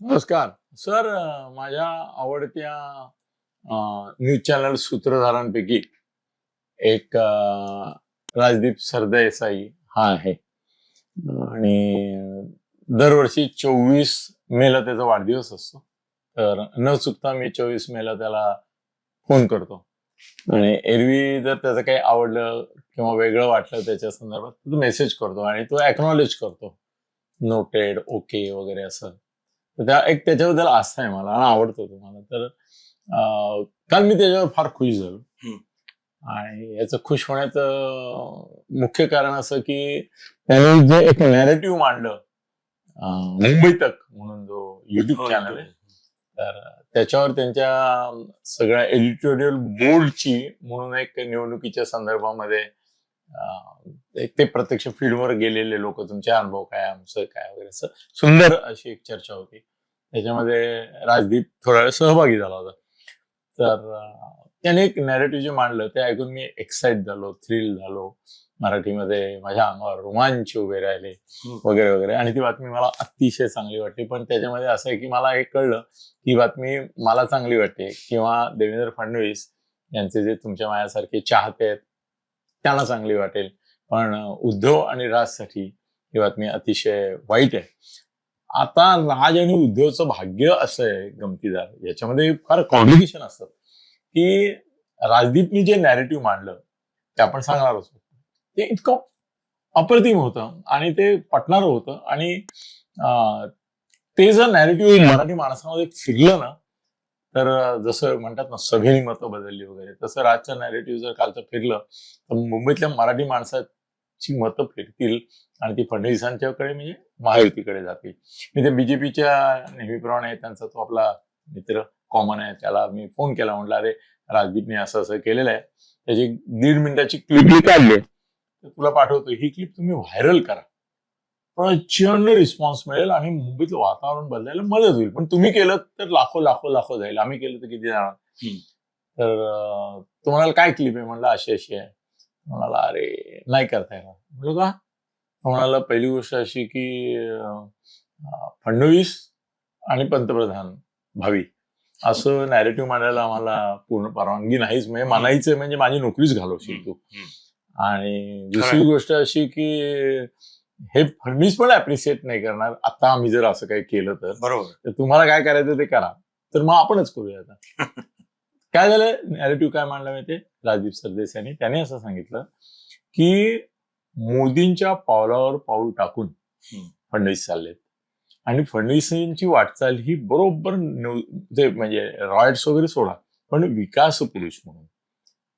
नमस्कार. सर माझ्या आवडत्या न्यूज चॅनल सूत्रधारांपैकी एक राजदीप सरदेसाई हा आहे. आणि दरवर्षी चोवीस मेला त्याचा वाढदिवस असतो. तर न चुकता मी चोवीस मेला त्याला फोन करतो. आणि एरवी जर त्याचं काही आवडलं किंवा वेगळं वाटलं त्याच्या संदर्भात तो मेसेज करतो आणि तो अॅक्नॉलेज करतो. नोटेड ओके वगैरे असं. त्या एक त्याच्याबद्दल आस्था आहे मला आणि आवडतो तुम्हाला. तर काल मी त्याच्यावर फार खुश झालो. आणि याचं खुश होण्याचं मुख्य कारण असं की त्याने जे एक नॅरेटिव्ह मांडलं मुंबई तक म्हणून जो युट्यूब हो, चॅनल आहे तर त्याच्यावर त्यांच्या सगळ्या एडिटोरियल बोर्डची म्हणून एक निवडणुकीच्या संदर्भामध्ये ते प्रत्यक्ष फील्डवर गेलेले लोक तुमचे अनुभव काय आमचं काय वगैरे असं सुंदर अशी एक चर्चा होती. त्याच्यामध्ये राजदीप थोडा वेळ सहभागी झाला होता. तर त्याने एक नॅरेटिव्ह जे मांडलं ते ऐकून मी एक्साइट झालो थ्रिल झालो. मराठीमध्ये माझ्या अंगावर रोमांच उभे राहिले वगैरे वगैरे. आणि ती बातमी मला अतिशय चांगली वाटली. पण त्याच्यामध्ये असं आहे की मला हे कळलं ही बातमी मला चांगली वाटते. किंवा देवेंद्र फडणवीस यांचे जे तुमच्या माझ्यासारखे चाहते आहेत त्यांना चांगली वाटेल. पण उद्धव आणि राजसाठी ही बातमी अतिशय वाईट आहे. आता राज आणि उद्धवचं भाग्य असं आहे गमतीदार. याच्यामध्ये फार कॉम्प्लिकेशन असतात की राजदीपनी जे नॅरेटिव्ह मांडलं ते आपण सांगणार असतो ते इतकं अप्रतिम होतं आणि ते पटणारं होतं आणि ते जर नॅरेटिव्ह मराठी माणसामध्ये फिरलं ना तर जसं म्हणतात ना सगळी मतं बदलली वगैरे. तसं राजचं नॅरेटिव्ह जर कालचं फिरलं तर मुंबईतल्या मराठी माणसाची मतं फिरतील आणि ती फडणवीसांच्याकडे म्हणजे महायुतीकडे जातील. मी ते बीजेपीच्या नेहमीप्रमाणे त्यांचा तो आपला मित्र कॉमन आहे त्याला मी फोन केला म्हटलं अरे राजदीपने असं असं केलेलं आहे. त्याची दीड मिनिटाची क्लिप काढली. तर तुला पाठवतो ही क्लिप तुम्ही व्हायरल करा. प्रचंड रिस्पॉन्स मिळेल आणि मुंबईतलं वातावरण बदलायला मदत होईल. पण तुम्ही केलं तर लाखो लाखो लाखो जाईल. आम्ही केलं तर किती जाणार. तर अं, तो म्हणाला काय क्लिप आहे? म्हणलं अशी अशी आहे. म्हणाला अरे नाही करता येणार. म्हणलं का? म्हणाला पहिली गोष्ट अशी की फडणवीस आणि पंतप्रधान भावी. असं नॅरेटिव्ह मांडायला आम्हाला पूर्ण परवानगी नाहीच म्हणजे म्हणायचं म्हणजे माझी नोकरीच घालवशील तू. आणि दुसरी गोष्ट अशी की हे फडणवीस पण अप्रिशिएट नाही करणार. आता आम्ही जर असं काही केलं तर. बरोबर. तर तुम्हाला काय करायचं ते करा. तर मग आपणच करूया आता. काय झालं? नॅरेटिव्ह काय मांडलं माहितीये राजदीप सरदेस यांनी. त्याने असं सांगितलं की मोदींच्या पावलावर पाऊल टाकून. फडणवीस चाललेत. आणि फडणवीसांची वाटचाल ही बरोबर म्हणजे रॉयट्स वगैरे सोडा पण विकास पुरुष म्हणून.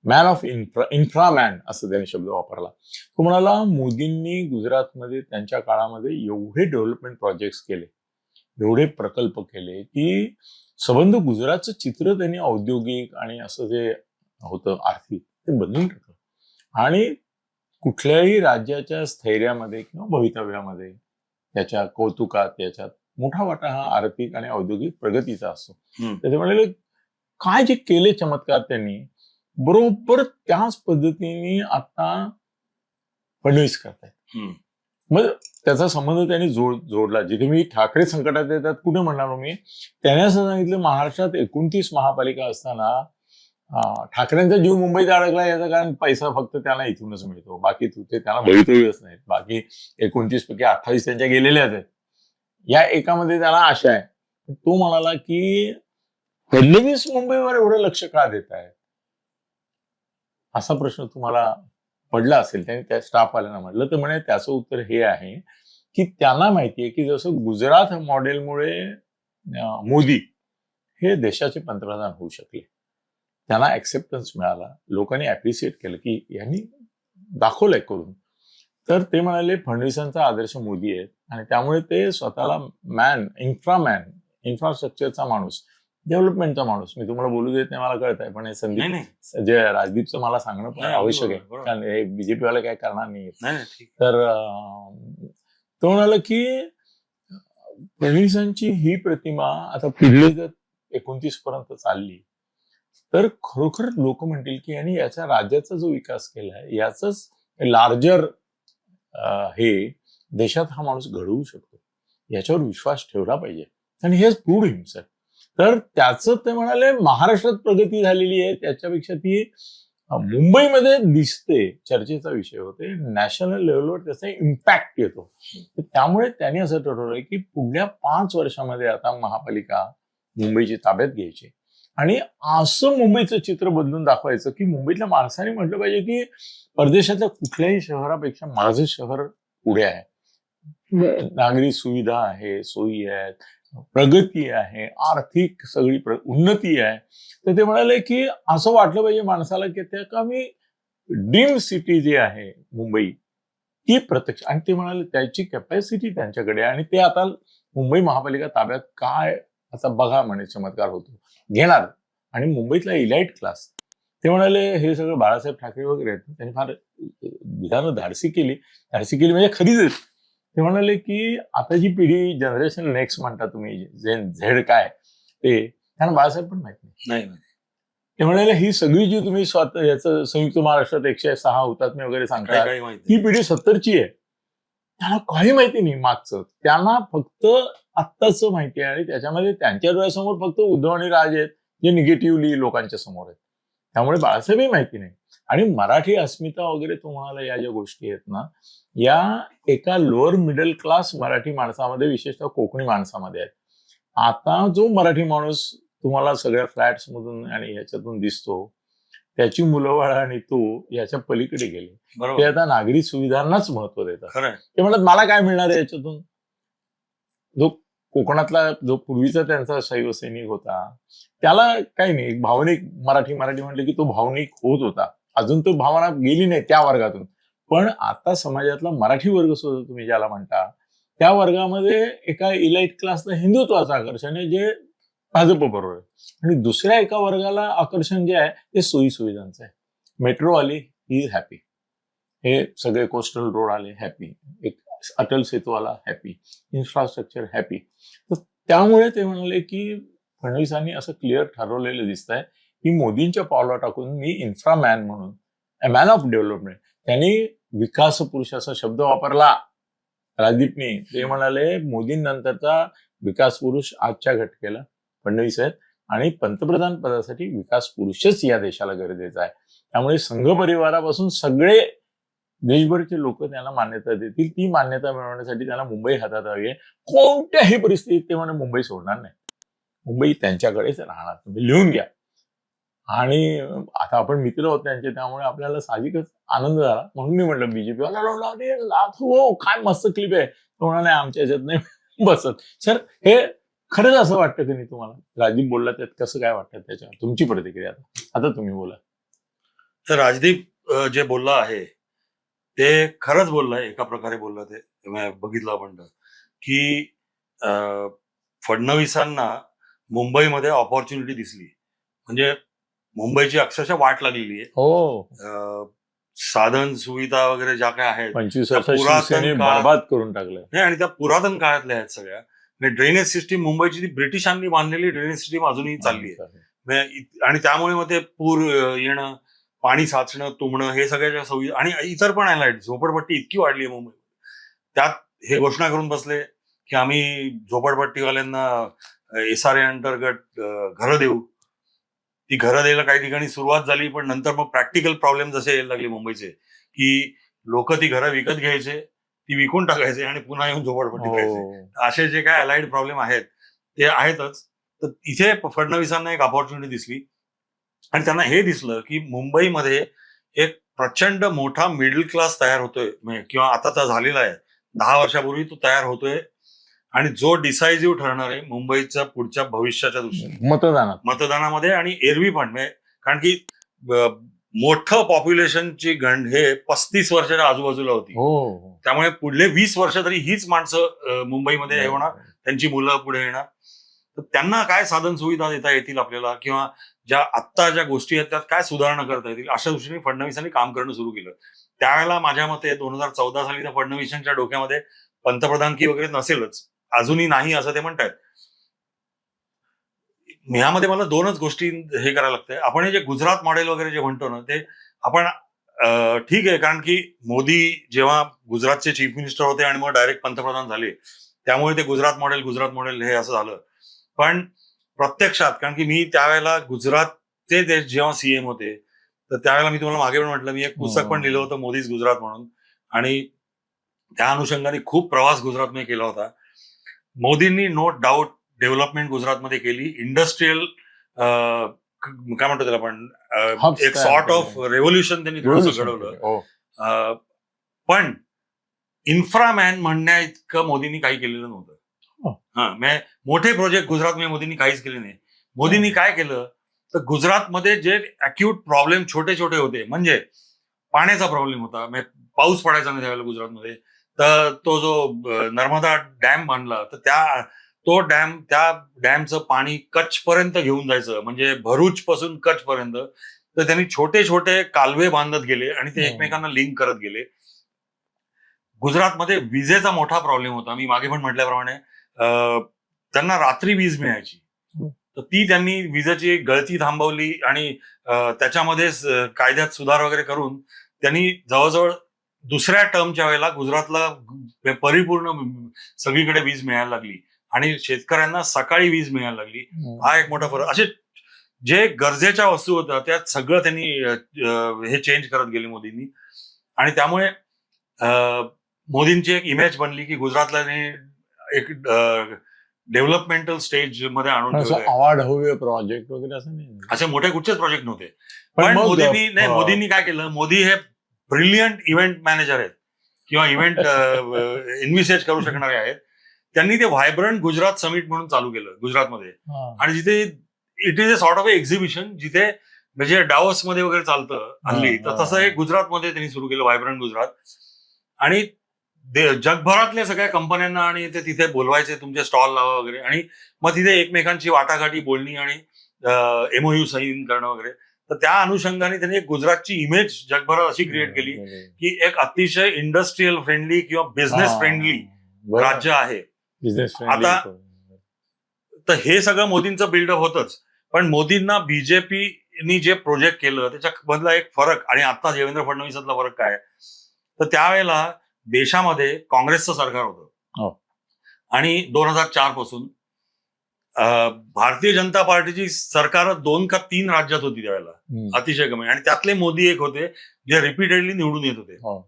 मॅन ऑफ इन्फ्रा इन्फ्रामॅन असं त्याने शब्द वापरला. तो म्हणाला मोदींनी गुजरातमध्ये त्यांच्या काळामध्ये एवढे डेव्हलपमेंट प्रोजेक्ट्स केले एवढे प्रकल्प केले की संबंध गुजरातचं चित्र त्यांनी औद्योगिक आणि असं जे होतं आर्थिक ते बदलून टाकलं. आणि कुठल्याही राज्याच्या स्थैर्यामध्ये किंवा भवितव्यामध्ये त्याच्या कौतुकात त्याच्यात मोठा वाटा हा आर्थिक आणि औद्योगिक प्रगतीचा असतो. हम्म. तर ते म्हणाले काय जे केले चमत्कार त्यांनी बरोबर त्याच पद्धतीने आता फडणवीस करतायत. मग त्याचा संबंध त्यांनी जोड जोडला. जिथे मी ठाकरे संकटात येतात कुठे म्हणणार मी? त्याने असं सांगितलं महाराष्ट्रात एकोणतीस महापालिका असताना ठाकरेंचा जीव मुंबईत अडकला याचं कारण पैसा फक्त त्यांना इथूनच मिळतो. बाकी तिथे त्यांना भवितव्यच नाही बाकी एकोणतीस पैकी अठ्ठावीस त्यांच्या गेलेल्याच आहेत. या एकामध्ये त्याला आशा आहे. तो म्हणाला की फडणवीस मुंबईवर एवढं लक्ष का देत आहे असा प्रश्न तुम्हाला पडला असेल त्याने त्या स्टाफवाल्यांना म्हटलं तर म्हणे त्याचं उत्तर हे आहे की त्यांना माहिती आहे की जसं गुजरात मॉडेलमुळे मोदी हे देशाचे पंतप्रधान होऊ शकले. त्यांना ऍक्सेप्टन्स मिळाला. लोकांनी अप्रिशिएट केलं की यांनी दाखवलंय करून. तर ते म्हणाले फडणवीसांचा आदर्श मोदी आहेत आणि त्यामुळे ते स्वतःला मॅन इन्फ्रामॅन इन्फ्रास्ट्रक्चरचा माणूस डेव्हलपमेंटचा माणूस. मी तुम्हाला बोलू देत नाही मला कळत आहे पण हे संदीप नाही जे राजदीपचं मला सांगणं पण आवश्यक आहे. कारण हे बीजेपी वाले काय करणार नाही तर तो म्हणाला की फडणवीसांची ही प्रतिमा आता पुढले जर एकोणतीस पर्यंत चालली तर खरोखर लोक म्हणतील की यांनी याच्या राज्याचा जो विकास केलाय याच लार्जर हे देशात हा माणूस घडवू शकतो. याच्यावर विश्वास ठेवला पाहिजे. आणि हेच प्रूड हिमसेल्फ तर त्याचं ते म्हणाले महाराष्ट्रात प्रगती झालेली आहे. त्याच्यापेक्षा ती मुंबईमध्ये दिसते चर्चेचा विषय होते. नॅशनल लेवलवर त्याचा इम्पॅक्ट येतो. त्यामुळे त्यांनी असं ठरवलंय की पुढल्या पाच वर्षामध्ये आता महापालिका मुंबईची ताब्यात घ्यायची. आणि असं मुंबईचं चित्र बदलून दाखवायचं की मुंबईतल्या माणसाने म्हटलं पाहिजे की परदेशातल्या कुठल्याही शहरापेक्षा माझं शहर पुढे आहे. नागरी सुविधा आहे सोयी आहेत. प्रगती आहे आर्थिक सगळी प्र- उन्नती आहे. तर ते म्हणाले की असं वाटलं पाहिजे माणसाला की त्या का मी ड्रीम सिटी जी आहे मुंबई ती प्रत्यक्ष आणि ते म्हणाले त्याची कॅपॅसिटी त्यांच्याकडे आणि ते आता मुंबई महापालिका ताब्यात काय आता बघा म्हणे चमत्कार होतो. घेणार. आणि मुंबईतला इलाइट क्लास ते म्हणाले हे सगळं बाळासाहेब ठाकरे वगैरे आहेत त्यांनी फार विधानं धाडसी केली. धाडसी केली म्हणजे खरीच ते म्हणाले की आताची पिढी जनरेशन नेक्स्ट म्हणता तुम्ही झेड झेड काय ते त्यांना बाळासाहेब पण माहीत नाही. ते म्हणाले ही सगळी जी तुम्ही स्वतः याचं संयुक्त महाराष्ट्रात एकशे सहा हुतात्मे वगैरे सांगता ही पिढी सत्तरची आहे. त्यांना काही माहिती नाही मागचं. त्यांना फक्त आत्ताच माहिती आहे आणि त्याच्यामध्ये त्यांच्या डोळ्यासमोर फक्त उद्धव आणि राज आहेत जे निगेटिव्हली लोकांच्या समोर आहेत. त्यामुळे बाळासाहेबही माहिती नाही. आणि मराठी अस्मिता वगैरे तुम्हाला या ज्या गोष्टी आहेत ना या एका लोअर मिडल क्लास मराठी माणसामध्ये विशेषतः कोकणी माणसामध्ये आहेत. आता जो मराठी माणूस तुम्हाला सगळ्या फ्लॅट्स मधून आणि ह्याच्यातून दिसतो त्याची मुलं आणि तो याच्या पलीकडे गेले. ते आता नागरी सुविधांनाच महत्त्व देतात. ते म्हणतात मला काय मिळणार आहे याच्यातून? जो कोकणातला जो पूर्वीचा त्यांचा शैव सैनिक होता त्याला काही नाही भावनिक मराठी मराठी म्हटलं की तो भावनिक होत होता. अजून तो भावना गेली नाही त्या वर्गातून. पण आता समाजातला मराठी वर्ग सुद्धा तुम्ही ज्याला म्हणता त्या वर्गामध्ये एका इलाइट क्लासला हिंदुत्वाचं आकर्षण आहे जे भाजप बरोबर आहे. आणि दुसऱ्या एका वर्गाला आकर्षण जे आहे ते सोयी सुविधांचं आहे मेट्रो आली ही हॅपी हे सगळे कोस्टल रोड आले हॅपी एक अटल सेतू आला हॅपी इन्फ्रास्ट्रक्चर हॅपी तर त्यामुळे ते म्हणाले की फडणवीसांनी असं क्लिअर ठरवलेलं दिसत आहे की मोदींच्या पावला टाकून मी इन्फ्रामॅन म्हणून मॅन ऑफ डेव्हलपमेंट त्यांनी विकास पुरुष असा शब्द वापरला. राजदीपनी ते म्हणाले मोदींनंतरचा विकास पुरुष आजच्या घटकेला फडणवीस आहेत आणि पंतप्रधान पदासाठी विकास पुरुषच या देशाला गरजेचा आहे. त्यामुळे संघ परिवारापासून सगळे देशभरचे लोक त्यांना मान्यता देतील. ती मान्यता मिळवण्यासाठी त्यांना मुंबई हातात हवी आहे. कोणत्याही परिस्थितीत ते म्हणे मुंबई सोडणार नाही. मुंबई त्यांच्याकडेच राहणार. तुम्ही लिहून घ्या. आणि आता आपण मित्र होत त्यांचे त्यामुळे आपल्याला साहजिकच आनंद झाला. म्हणून मी म्हटलं बीजेपी हो काय मस्त क्लिप आहे. कोणा नाही आमच्या याच्यात नाही बसत. सर हे खरंच असं वाटतं की नाही तुम्हाला? राजदीप बोलला त्यात कसं काय वाटतं त्याच्यावर? तुमची प्रतिक्रिया आता. आता तुम्ही बोला. तर राजदीप जे बोलला आहे ते खरंच बोललाय एका प्रकारे बोलला ते बघितलं आपण तर. की फडणवीसांना मुंबईमध्ये ऑपॉर्च्युनिटी दिसली. म्हणजे मुंबईची अक्षरशः वाट लागलेली आहे. हो. अं, साधन सुविधा वगैरे ज्या काय आहेत पंचवीस त्या वर्ष पुरातन शिवसेने बरबाद करून टाकलंय. नाही आणि त्या पुरातन काळातल्या आहेत सगळ्या. म्हणजे ड्रेनेज सिस्टीम मुंबईची ती ब्रिटिशांनी बांधलेली ड्रेनेज सिस्टीम अजूनही चालली आहे. म्हणजे इत- आणि त्यामुळे मग ते पूर अं, येणं पाणी साचणं तुंबणं हे सगळ्याच्या सोयी आणि इतर पण आहे लाइट झोपडपट्टी इतकी वाढली आहे मुंबई त्यात हे घोषणा करून बसले की आम्ही झोपडपट्टीवाल्यांना एस आर ए अंतर्गत अं, घरं देऊ. ती घरं द्यायला काही ठिकाणी सुरुवात झाली पण नंतर मग प्रॅक्टिकल प्रॉब्लेम जसे यायला लागले मुंबईचे की लोक ती घरं विकत घ्यायचे ती विकून टाकायचे आणि पुन्हा येऊन झोपडपट्टी करायचे हो. असे जे काय अलाइड प्रॉब्लेम आहेत ते आहेतच. तर इथे फडणवीसांना एक ऑपॉर्च्युनिटी दिसली. आणि त्यांना हे दिसलं की मुंबईमध्ये एक प्रचंड मोठा मिडल क्लास तयार होतोय म्हणजे किंवा आता तर झालेला आहे. दहा वर्षापूर्वी तो तयार होतोय. आणि जो डिसायझिव्ह ठरणार आहे मुंबईच्या पुढच्या भविष्याच्या दृष्टीने. मतदानात. मतदानामध्ये आणि एरवी पण म्हणजे कारण की मोठं पॉप्युलेशनची गण हे पस्तीस वर्षाच्या आजूबाजूला होती. हो हो. त्यामुळे पुढले वीस वर्ष तरी हीच माणसं मुंबईमध्ये हे होणार. त्यांची मुलं पुढे येणार. तर त्यांना काय साधन सुविधा देता येतील आपल्याला? किंवा ज्या आत्ता ज्या गोष्टी आहेत त्यात काय सुधारणा करता येतील? अशा दृष्टीने फडणवीसांनी काम करणं सुरू केलं. त्यावेळेला माझ्या मते दोन हजार चौदा साली तर फडणवीसांच्या डोक्यामध्ये पंतप्रधान की वगैरे नसेलच. अजूनही नाही असं ते म्हणतायत. ह्यामध्ये मला दोनच गोष्टी हे करायला लागतंय. आपण हे जे गुजरात मॉडेल वगैरे जे म्हणतो ना ते आपण ठीक आहे कारण की मोदी जेव्हा गुजरातचे चीफ मिनिस्टर होते आणि मग डायरेक्ट पंतप्रधान झाले त्यामुळे ते गुजरात मॉडेल गुजरात मॉडेल हे असं झालं. पण प्रत्यक्षात कारण की मी त्यावेळेला गुजरातचे ते जेव्हा सीएम होते तर त्यावेळेला मी तुम्हाला मागे पण म्हटलं मी एक पुस्तक पण लिहिलं होतं मोदीज गुजरात म्हणून. आणि त्या अनुषंगाने खूप प्रवास गुजरातमध्ये केला होता. मोदींनी नो डाऊट डेव्हलपमेंट गुजरातमध्ये केली. इंडस्ट्रीयल काय म्हणतो त्याला Hubs एक सॉर्ट ऑफ. रेव्होल्युशन त्यांनी थोडंसं घडवलं. हो. पण इन्फ्रामॅन म्हणण्या इतकं मोदींनी काही केलेलं नव्हतं. हो. हा म्हणजे मोठे प्रोजेक्ट गुजरातमध्ये मोदींनी काहीच केले नाही. मोदींनी काय केलं? तर गुजरातमध्ये जे अक्यूट प्रॉब्लेम छोटे छोटे होते म्हणजे पाण्याचा प्रॉब्लेम होता. म्हणजे पाऊस पडायचा नाही त्यावेळेला गुजरातमध्ये. तर तो जो नर्मदा डॅम बांधला तर त्या तो डॅम त्या डॅमचं पाणी कच्छ पर्यंत घेऊन जायचं म्हणजे भरूच पासून कच्छ पर्यंत तर त्यांनी छोटे छोटे कालवे बांधत गेले आणि ते हम्म. एकमेकांना लिंक करत गेले गुजरातमध्ये विजेचा मोठा प्रॉब्लेम होता मी मागे पण म्हटल्याप्रमाणे अं, त्यांना रात्री वीज मिळायची हम्म. तर ती त्यांनी विजेची गळती थांबवली आणि अं, कायद्यात सुधार वगैरे करून त्यांनी जवळजवळ दुसऱ्या टर्मच्या वेळेला गुजरातला परिपूर्ण सगळीकडे वीज मिळायला लागली. आणि शेतकऱ्यांना सकाळी वीज मिळायला लागली. हा एक मोठा फरक. असे जे गरजेच्या वस्तू होत्या त्यात सगळं त्यांनी हे चेंज करत गेले मोदींनी. आणि त्यामुळे मोदींची एक इमेज बनली की गुजरातला एक डेव्हलपमेंटल स्टेजमध्ये आणून. अवॉर्ड हवे प्रोजेक्ट वगैरे असं नाही. असे मोठे कुठचेच प्रोजेक्ट नव्हते. पण मोदींनी नाही मोदींनी काय केलं? मोदी हे ब्रिलियंट इव्हेंट मॅनेजर आहेत किंवा इव्हेंट इन्व्हिसेज करू शकणारे आहेत. त्यांनी ते व्हायब्रंट गुजरात समिट म्हणून चालू केलं गुजरातमध्ये. आणि जिथे it is a sort of exhibition जिथे म्हणजे डावसमध्ये वगैरे चालतं हल्ली तर तसं हा. गुजरातमध्ये त्यांनी सुरू केलं व्हायब्रंट गुजरात. आणि जगभरातल्या सगळ्या कंपन्यांना आणि ते तिथे बोलवायचे तुमचे स्टॉल लावा वगैरे. आणि मग तिथे एकमेकांची वाटाघाटी बोलणी आणि एमओयू साईन करणं वगैरे. तर त्या अनुषंगाने त्यांनी एक गुजरातची इमेज जगभरात अशी क्रिएट केली की एक अतिशय इंडस्ट्रीयल फ्रेंडली किंवा बिझनेस हा. फ्रेंडली. राज्य आहे बिझनेस आता- तर हे सगळं मोदींचं बिल्डअप होतच पण मोदींना बीजेपीनी जे प्रोजेक्ट केलं त्याच्यामधला एक फरक आणि आता देवेंद्र फडणवीसातला फरक काय? तर त्यावेळेला देशामध्ये काँग्रेसचं सरकार हो. होतं आणि दोन हजार चारपासून भारतीय जनता पार्टीची सरकार दोन का तीन राज्यात होती त्यावेळेला. अतिशय कमी. आणि त्यातले मोदी एक होते जे रिपीटेडली निवडून येत होते. हो.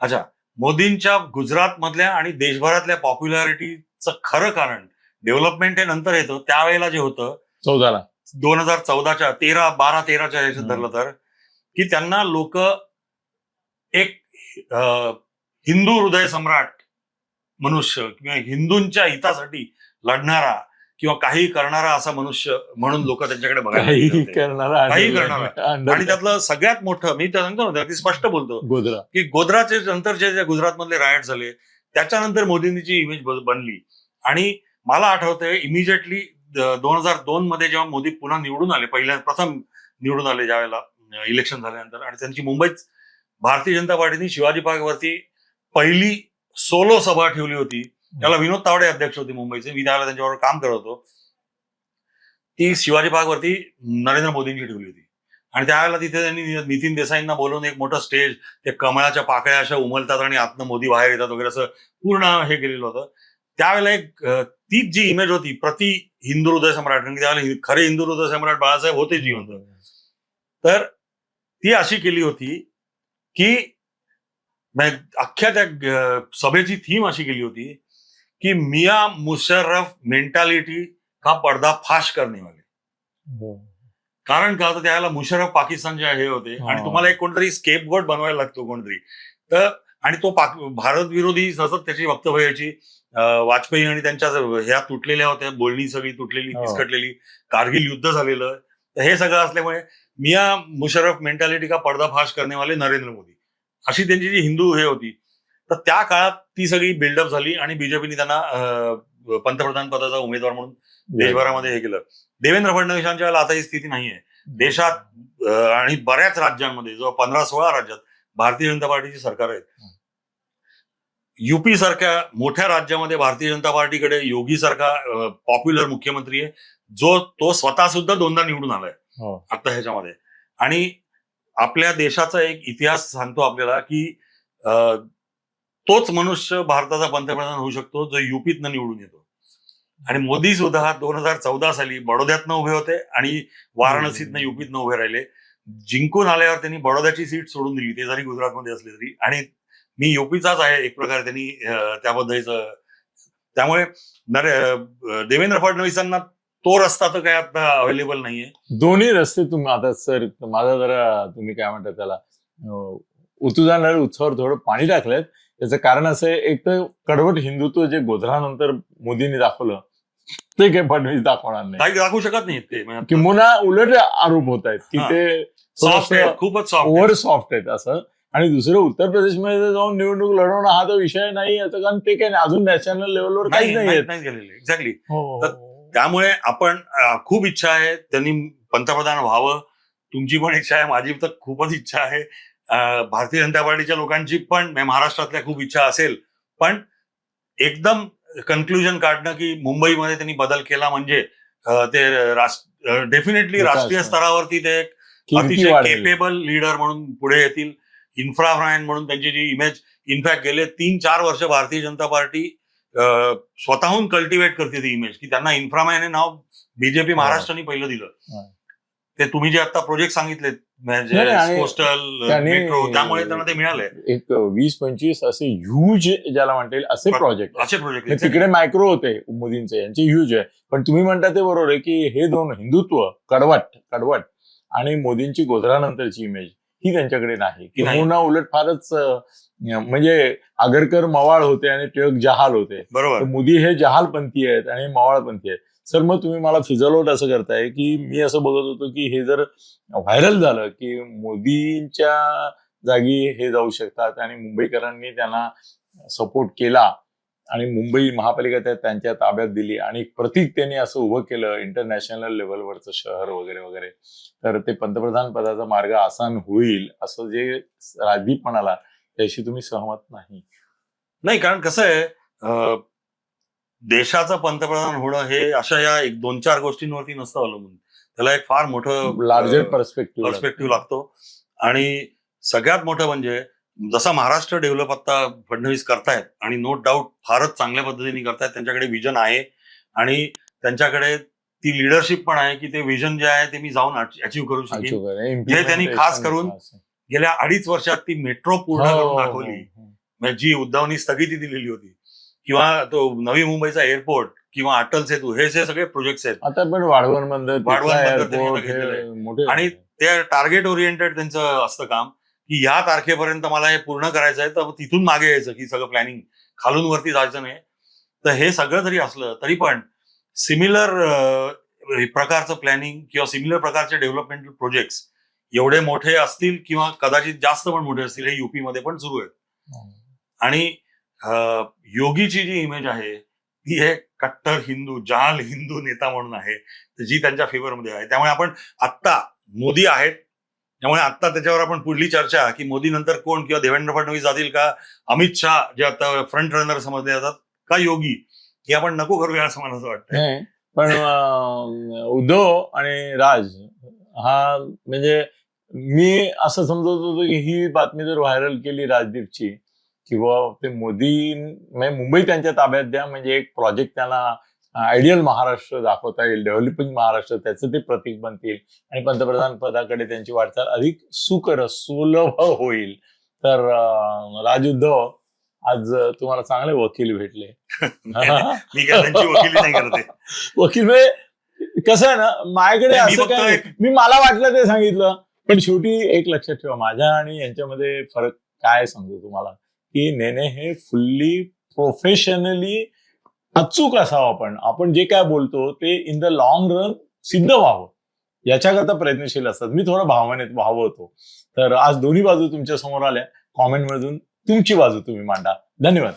अच्छा मोदींच्या गुजरात मधल्या आणि देशभरातल्या पॉप्युलॅरिटीचं खरं कारण डेव्हलपमेंट हे नंतर येतं. त्यावेळेला जे होतं चौदाला. दोन हजार चौदाच्या तेरा बारा तेराच्या ह्याच्यात. धरलं तर की त्यांना लोक एक हिंदू हृदय सम्राट मनुष्य किंवा हिंदूंच्या हितासाठी लढणारा किंवा काही करणारा असा मनुष्य म्हणून लोक त्यांच्याकडे बघायला काही. करणारा काही करणारा. आणि त्यातलं सगळ्यात मोठं मी त्या सांगतो ना अगदी स्पष्ट बोलतो. गोधरा. की गोधराचे नंतरचे जे गुजरातमधले रायट झाले त्याच्यानंतर मोदींची इमेज बनली. आणि मला आठवतंय इमिजिएटली दोन हजार दोन मध्ये जेव्हा मोदी पुन्हा निवडून आले पहिल्या प्रथम निवडून आले ज्यावेळेला इलेक्शन झाल्यानंतर आणि त्यांची मुंबईत भारतीय जनता पार्टीने शिवाजी पार्कवरती पहिली सोलो सभा ठेवली होती. त्याला विनोद तावडे अध्यक्ष होते मुंबईचे. मी त्याला त्यांच्याबरोबर काम करत होतो. ती शिवाजी पार्कवरती नरेंद्र मोदींची ठेवली होती. आणि त्यावेळेला तिथे त्यांनी नितीन देसाईंना बोलवून एक मोठं स्टेज ते कमळाच्या पाकळ्या अशा उमलतात आणि आतनं मोदी बाहेर येतात वगैरे असं पूर्ण हे केलेलं होतं. त्यावेळेला एक तीच जी इमेज होती प्रति हिंदू हृदय सम्राट कारण त्यावेळेला खरे हिंदू हृदय सम्राट बाळासाहेब होते जिवंत. तर ती अशी केली होती की अख्ख्या त्या सभेची थीम अशी केली होती की मिया मुशर्रफ मेंटॅलिटी का पर्दा फाश करणे वाले हो. कारण का तर त्यावेळेला मुशर्रफ पाकिस्तानचे हे होते. आणि तुम्हाला एक कोणतरी स्केप बोर्ड बनवायला लागतो कोणतरी तर आणि तो पाक भारत विरोधी सतत त्याची वक्तव्य यायची अं, वाजपेयी आणि त्यांच्या ह्या तुटलेल्या होत्या बोलणी सगळी तुटलेली हो. विस्कटलेली कारगिल युद्ध झालेलं तर हे सगळं असल्यामुळे मिया मुशर्रफ मेंटॅलिटी का पर्दाफाश करणे वाले नरेंद्र मोदी अशी त्यांची जी हिंदू हे होती तर त्या काळात ती सगळी बिल्डअप झाली आणि बीजेपीने त्यांना पंतप्रधान पदाचा उमेदवार म्हणून देशभरामध्ये हे केलं. देवेंद्र फडणवीसांच्या वेळेला आता ही स्थिती नाहीये. देशात आणि बऱ्याच राज्यांमध्ये जो पंधरा सोळा राज्यात भारतीय जनता पार्टीची सरकार आहेत. युपी सारख्या मोठ्या राज्यामध्ये भारतीय जनता पार्टीकडे योगी सारखा पॉप्युलर मुख्यमंत्री आहे जो तो स्वतः सुद्धा दोनदा निवडून आलाय. हो. आता ह्याच्यामध्ये. आणि आपल्या देशाचा एक इतिहास सांगतो आपल्याला की तोच मनुष्य भारताचा पंतप्रधान होऊ शकतो जो युपीतनं निवडून येतो. आणि मोदी सुद्धा दोन हजार चौदा साली बडोद्यातनं उभे होते आणि वाराणसीतनं युपीतनं उभे राहिले. जिंकून आल्यावर त्यांनी बडोद्याची सीट सोडून दिली ते जरी गुजरातमध्ये असले तरी. आणि मी युपीचाच आहे एक प्रकारे त्यांनी त्याबद्दलच त्यामुळे नरे देवेंद्र फडणवीसांना तो रस्ता तर काय आता अवेलेबल नाहीये. दोन्ही रस्ते तुम्ही आता सर माझा जरा तुम्ही काय म्हणता त्याला उतुजानार उत्सवावर थोडं पाणी टाकलंय. त्याचं कारण असं आहे एक तर कडवट हिंदुत्व जे गोधरानंतर मोदींनी दाखवलं ते काही फडणवीस दाखवणार नाही. काही दाखवू शकत नाहीत ते. म्हणजे किंबहुना उलट आरोप होत आहेत की हा. ते सॉफ्ट आहे खूपच सॉफ्ट ओव्हर सॉफ्ट आहेत असं. आणि दुसरं उत्तर प्रदेशमध्ये जाऊन निवडणूक लढवणं हा तो विषय नाही याचं कारण ते काही नाही. अजून नॅशनल लेवलवर काहीच नाही आहेत नाही गेलेले. एक्झॅक्टली हो, तर हो. त्यामुळे आपण अं, खूप इच्छा आहे त्यांनी पंतप्रधान व्हावं. तुमची पण इच्छा आहे माझी तर खूपच इच्छा आहे. भारतीय जनता पार्टीच्या लोकांची पण म्हणजे महाराष्ट्रातल्या खूप इच्छा असेल पण एकदम कन्क्लुजन काढणं की मुंबईमध्ये त्यांनी बदल केला म्हणजे ते डेफिनेटली राष्ट्रीय हा. स्तरावरती ते एक अतिशय. केपेबल लीडर म्हणून पुढे येतील इन्फ्राफ्रायन म्हणून त्यांची जी इमेज इनफॅक्ट गेले तीन चार वर्ष भारतीय जनता पार्टी स्वतःहून कल्टिवेट करते ती इमेज की त्यांना इन्फ्रामॅन हे नाव बीजेपी महाराष्ट्राने पहिलं दिलं हा. ते तुम्ही जे आता प्रोजेक्ट सांगितलेत म्हणजे कोस्टल त्यांनी- मेट्रो त्यामुळे त्यांना ते मिळालंय एक वीस पंचवीस असे ह्यूज ज्याला म्हणता येईल असे प्रोजेक्ट असे प्रोजेक्ट तिकडे मायक्रो होते मोदींचे यांचे ह्यूज आहे. पण तुम्ही म्हणता ते बरोबर आहे की हे दोन हिंदुत्व कडवट कडवट आणि मोदींची गोधरानंतरची इमेज ही त्यांच्याकडे नाही. किंवा उलट फारच म्हणजे आगरकर मवाळ होते आणि टिळक जहाल होते. बरोबर. मोदी हे जहालपंथी आहेत आणि मवाळपंथी आहेत. सर मग तुम्ही मला फिजलआउट असं करताय की मी असं बघत होतो की हे जर व्हायरल झालं की मोदींच्या जागी हे जाऊ शकतात आणि मुंबईकरांनी त्यांना सपोर्ट केला आणि मुंबई महापालिका त्या त्यांच्या ताब्यात दिली आणि प्रतीक त्यांनी असं उभं केलं इंटरनॅशनल लेवलवरचं शहर वगैरे वगैरे तर ते पंतप्रधान पदाचा मार्ग आसान होईल असं जे राजदीप म्हणाला त्याशी तुम्ही सहमत नाही. नाही कारण कसं आहे देशाचं पंतप्रधान होणं हे अशा या एक दोन चार गोष्टींवरती नसतं अवलंबून. त्याला एक फार मोठं लार्जर पर्स्पेक्टिव्ह पर्स्पेक्टिव्ह लागतो. आणि सगळ्यात मोठं म्हणजे जसा महाराष्ट्र डेव्हलप आता फडणवीस करतायत आणि नो डाऊट फारच चांगल्या पद्धतीने करतायत त्यांच्याकडे विजन आहे. आणि त्यांच्याकडे ती लिडरशिप पण आहे की ते विजन जे आहे ते मी जाऊन अचीव्ह करू शकेन. हे त्यांनी खास करून गेल्या अडीच वर्षात ती मेट्रो पूर्ण हो, करून दाखवली. म्हणजे जी उद्धवनी स्थगिती दिलेली होती किंवा तो नवी मुंबईचा एअरपोर्ट किंवा अटल सेतू हे जे सगळे प्रोजेक्ट्स आहेत. आता पण वाढवण बंदर वाढवण बंदर. हे आणि ते टार्गेट ओरिएंटेड त्यांचं असतं काम की या तारखेपर्यंत मला हे पूर्ण करायचं आहे तर तिथून मागे यायचं की सगळं प्लॅनिंग खालून वरती जायचं नाही. तर हे सगळं जरी असलं तरी पण सिमिलर प्रकारचं प्लॅनिंग किंवा सिमिलर प्रकारचे डेव्हलपमेंटल प्रोजेक्ट एवढे मोठे असतील किंवा कदाचित जास्त पण मोठे असतील हे युपी मध्ये पण सुरू आहेत. आणि अं, योगीची जी इमेज आहे ती एक कट्टर हिंदू जाल हिंदू नेता म्हणून आहे जी त्यांच्या फेवरमध्ये आहे. त्यामुळे आपण आत्ता मोदी आहेत. त्यामुळे आत्ता त्याच्यावर आपण पुढली चर्चा की मोदी नंतर कोण किंवा देवेंद्र फडणवीस जातील का? अमित शहा जे आता फ्रंट रनर समजले जातात का योगी? हे आपण नको करूया असं मला असं वाटतं पण उद्धव आणि राज हा म्हणजे मी असं समजत होतो की ही बातमी जर व्हायरल केली राजदीपची किंवा ते मोदी म्हणजे मुंबई त्यांच्या ताब्यात द्या म्हणजे एक प्रोजेक्ट त्यांना आयडियल महाराष्ट्र दाखवता येईल डेव्हलपिंग महाराष्ट्र त्याचं ते प्रतीक बनतील. आणि पंतप्रधान पदाकडे त्यांची वाटचाल अधिक सुकर सुलभ होईल. तर राज उद्धव आज तुम्हाला चांगले वकील भेटले. मी वकिली नाही करते वकील म्हणजे कसं आहे ना माझ्याकडे असं काय मी मला वाटलं ते सांगितलं पण शेवटी एक लक्षात ठेवा माझ्या आणि यांच्यामध्ये फरक काय सांगतो तुम्हाला? की नेने हे फुल्ली प्रोफेशनली अचूक असावं आपण आपण जे काय बोलतो ते इन द लॉंग रन सिद्ध व्हावं. याच्याकरता प्रयत्नशील असतात. मी थोडं भावनेत भावतो तर आज दोन्ही बाजू तुमच्यासमोर आल्या. कॉमेंट मधून तुमची बाजू तुम्ही मांडा. धन्यवाद.